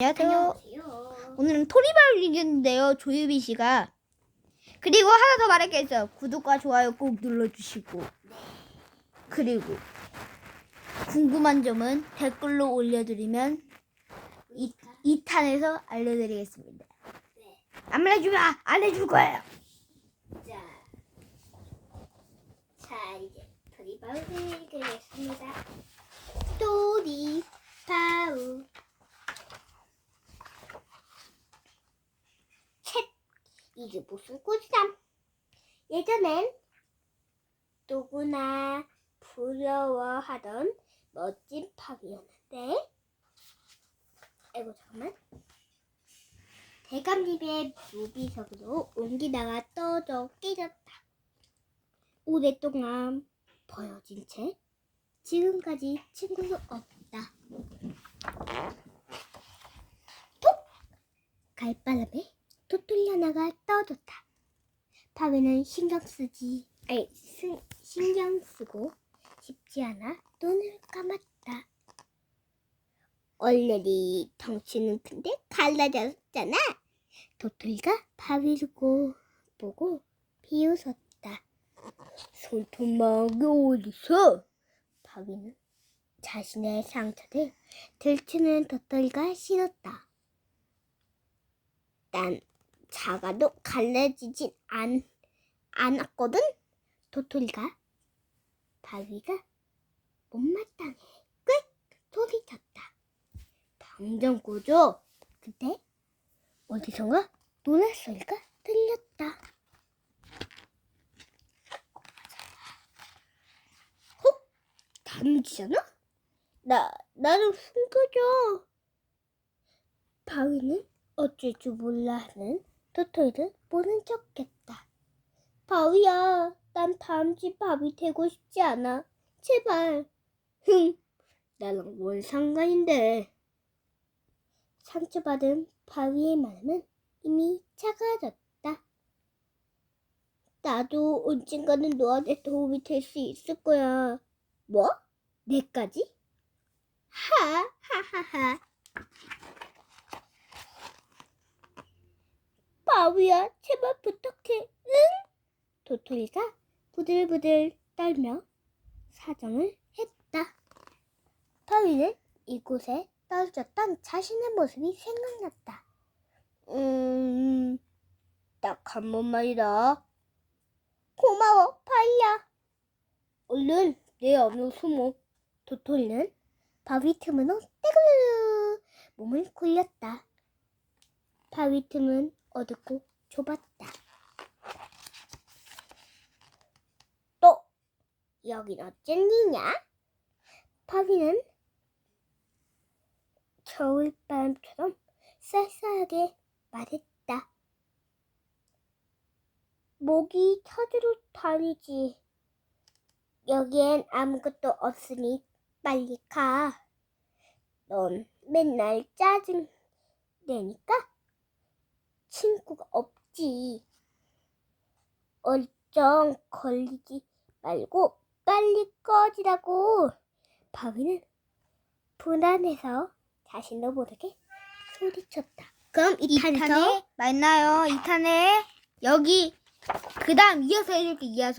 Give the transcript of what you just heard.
안녕하세요. 안녕하세요. 오늘은 이겼는데요. 조유비 씨가. 그리고 하나 더 말할 게 있어요. 구독과 좋아요 꼭 눌러주시고. 그리고 궁금한 점은 댓글로 올려드리면 이, 2탄에서 알려드리겠습니다. 네. 안 알려주면 안 해줄 거예요. 자, 자 이제 토리바우를 읽겠습니다. 토리바우 책 이게 무슨 꿀잠? 예전엔 누구나 부러워하던 멋진 팝이었는데 아이고 잠깐만 대감집의 무비석으로 옮기다가 떨어져 깨졌다. 오랫동안 버려진 채 지금까지 친구도 없다. 톡! 갈바람에 토토리 하나가 떨어졌다. 파위는 신경 쓰지, 아니, 쓰, 신경 쓰고 싶지 않아 눈을 감았다. 얼레리 덩치는 큰데 갈라졌잖아. 도토리가 바위르고 보고 비웃었다. 손톱망이 어디서? 바위는 자신의 상처를 들추는 도토리가 신었다. 난 작아도 갈라지진 않, 않았거든? 도토리가 바위가 못마땅해 꽥 소리쳤다. 당장 꺼져. 그때 어디선가 노랫 소리가 들렸다. 혹? 다누지잖아? 나, 나를 숨겨줘. 바위는 어쩔 줄 몰라 하는 도토리를 모른 척했다. 바위야, 난 다음집 바위 되고 싶지 않아. 제발. 흥, 나랑 뭔 상관인데. 상처받은 바위의 마음은 이미 차가워졌다. 나도 언젠가는 너한테 도움이 될 수 있을 거야. 뭐? 내까지? 하, 하하하. 바위야, 제발 부탁해. 응? 도토리가 부들부들 떨며 사정을 했다. 바위는 이곳에 떨어졌던 자신의 모습이 생각났다. 음, 딱 한 번만이다. 고마워, 바위야. 얼른 내 안으로 숨어. 도토리는 바위 틈으로 떼굴 몸을 굴렸다. 바위 틈은 어둡고 좁았다. 또 여긴 어쩐 일이냐? 바위는 겨울바람처럼 쌀쌀하게 말했다. 모기 찾으러 다니지. 여기엔 아무것도 없으니 빨리 가. 넌 맨날 짜증 내니까 친구가 없지. 얼쩡 걸리지 말고 빨리 꺼지라고. 바위는 불안해서 자신도 모르게 소리쳤다. 그럼 이 2탄에 탄에서 만나요. 2탄에 여기 그 다음 이어서 해줄게 이어서.